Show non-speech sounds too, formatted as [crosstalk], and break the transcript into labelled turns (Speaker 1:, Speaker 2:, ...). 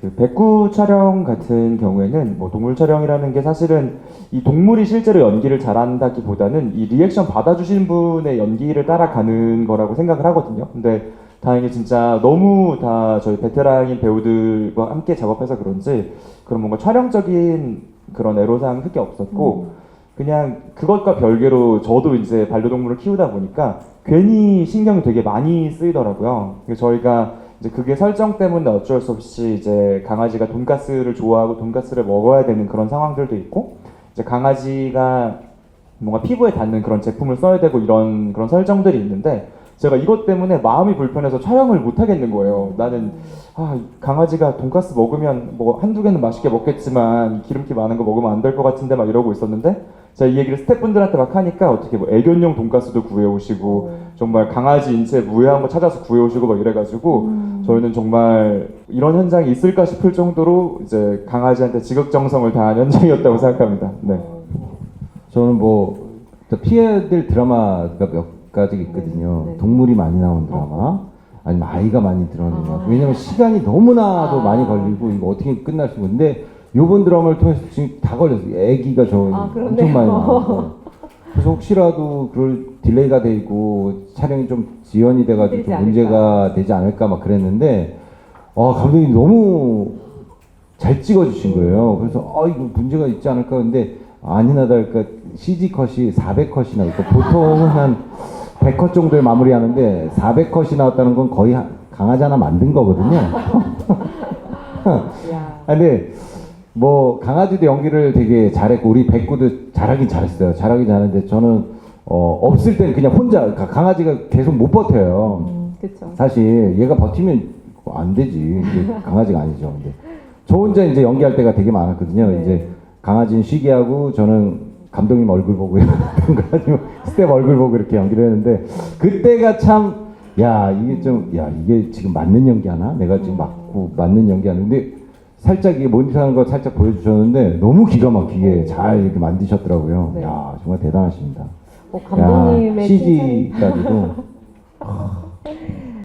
Speaker 1: 그 백구 촬영 같은 경우에는 뭐 동물 촬영이라는 게 사실은 이 동물이 실제로 연기를 잘한다기보다는 이 리액션 받아주신 분의 연기를 따라가는 거라고 생각을 하거든요. 근데 다행히 진짜 너무 다 저희 베테랑인 배우들과 함께 작업해서 그런지 그런 뭔가 촬영적인 그런 애로사항 크게 없었고 그냥 그것과 별개로 저도 이제 반려동물을 키우다 보니까 괜히 신경이 되게 많이 쓰이더라고요. 그래서 저희가 이제 그게 설정 때문에 어쩔 수 없이 이제 강아지가 돈가스를 좋아하고 돈가스를 먹어야 되는 그런 상황들도 있고 이제 강아지가 뭔가 피부에 닿는 그런 제품을 써야 되고 이런 그런 설정들이 있는데 제가 이것 때문에 마음이 불편해서 촬영을 못 하겠는 거예요. 나는 아, 강아지가 돈가스 먹으면 뭐 한두 개는 맛있게 먹겠지만 기름기 많은 거 먹으면 안 될 것 같은데 막 이러고 있었는데 제가 이 얘기를 스태프분들한테 막 하니까 어떻게 뭐 애견용 돈가스도 구해오시고 정말 강아지 인체 무해한 거 찾아서 구해오시고 막 이래가지고 저희는 정말 이런 현장이 있을까 싶을 정도로 이제 강아지한테 지극정성을 다한 현장이었다고 생각합니다. 네.
Speaker 2: 저는 뭐 피해야 될 드라마가 몇 가지 있거든요.
Speaker 3: 네, 네.
Speaker 2: 동물이 많이 나온 드라마, 아니면 아이가 많이 드러나는
Speaker 3: 아.
Speaker 2: 드라마. 왜냐면 시간이 너무나도
Speaker 3: 아.
Speaker 2: 많이 걸리고 이거 어떻게 끝날 수 있는데 요번 드라마를 통해서 지금 다 걸렸어요. 애기가 저
Speaker 3: 아.
Speaker 2: 엄청 많이 나와요. 그래서 혹시라도 그럴 딜레이가 되고 촬영이 좀 지연이 돼가지고 좀
Speaker 3: 않을까.
Speaker 2: 문제가 되지 않을까 막 그랬는데 아 감독님 너무 잘 찍어주신 거예요. 그래서 아 이거 문제가 있지 않을까 근데 아니나 다를까 CG 컷이 400컷이 나니까 보통은 한 100컷 정도에 마무리하는데 400컷이 나왔다는 건 거의 한- 강아지 하나 만든 거거든요.
Speaker 3: 야. [laughs]
Speaker 2: 아, 근데 뭐 강아지도 연기를 되게 잘했고 우리 백구도 잘하긴 잘했어요. 잘하긴 잘했는데 저는 어, 없을 때는 그냥 혼자 가- 강아지가 계속 못 버텨요.
Speaker 3: 음.
Speaker 2: 사실 얘가 버티면 안 되지. [laughs] 강아지가 아니죠. 근데 저 혼자 이제 연기할 때가 되게 많았거든요.
Speaker 3: 네.
Speaker 2: 이제 강아지는 쉬게 하고 저는 감독님 얼굴 보고 이러는 거 아니면 스텝 얼굴 보고 이렇게 연기를 했는데 그때가 참 야 이게 좀 야 이게 지금 맞는 연기 하나? 내가 지금 맞고 맞는 연기 하는데 살짝 이게 모니터하는 거 살짝 보여주셨는데 너무 기가 막히게 잘 이렇게 만드셨더라고요.
Speaker 3: 네.
Speaker 2: 야 정말 대단하십니다.
Speaker 3: 어, 감독님의
Speaker 2: 야,
Speaker 3: 칭찬이
Speaker 2: CG까지도 아, [laughs]